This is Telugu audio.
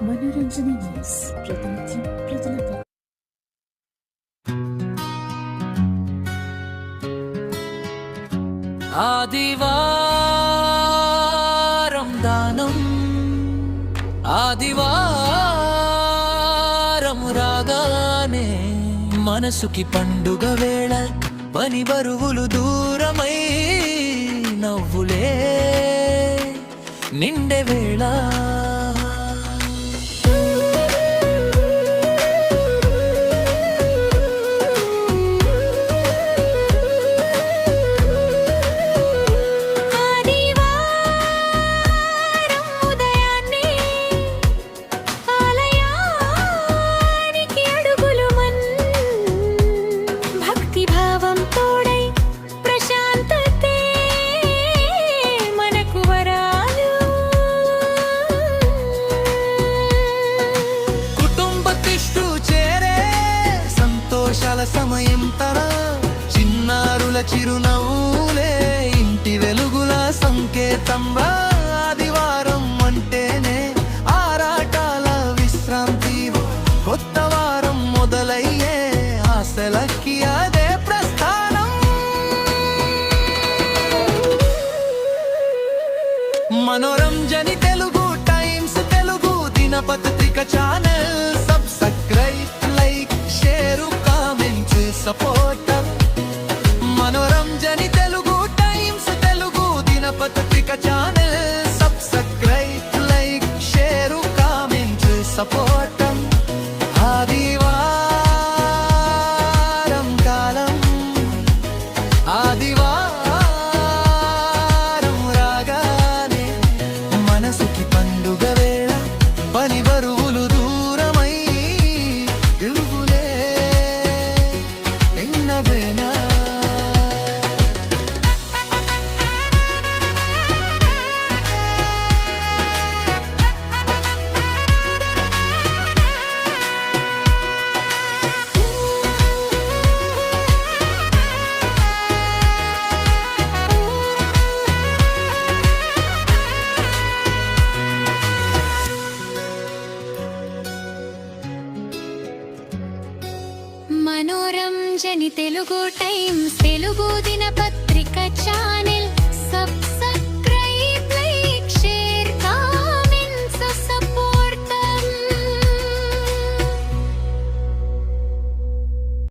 మనోరంజన న్యూస్ ప్రతినిత్యం ప్రజలకు ఆదివారం దానం ఆదివారం రాగానే మనసుకి పండుగ వేళ పని బరువులు దూరమై నవ్వులే నిండే వేళ భక్తి భావం తోడై ప్రశాంతతే మనకు వరాలు. కుటుంబ తిష్టు చేరే సంతోషాల సమయం తర చిన్నారుల చిరునవ్వులే ఇంటి వెలుగుల సంకేతంగా ఆదివారం అంటేనే ఆరాటాల విశ్రాంతి. కొత్త వారం మొదలయ్యే ఆశలకి మనోరంజని తెలుగు టైమ్స్ తెలుగు దినపత్రిక channel. Subscribe like share comment support Manoranjani Telugu Times Telugu దినపత్రిక channel. Subscribe like share comment support Manoranjani Telugu Times Telugu దినపత్రిక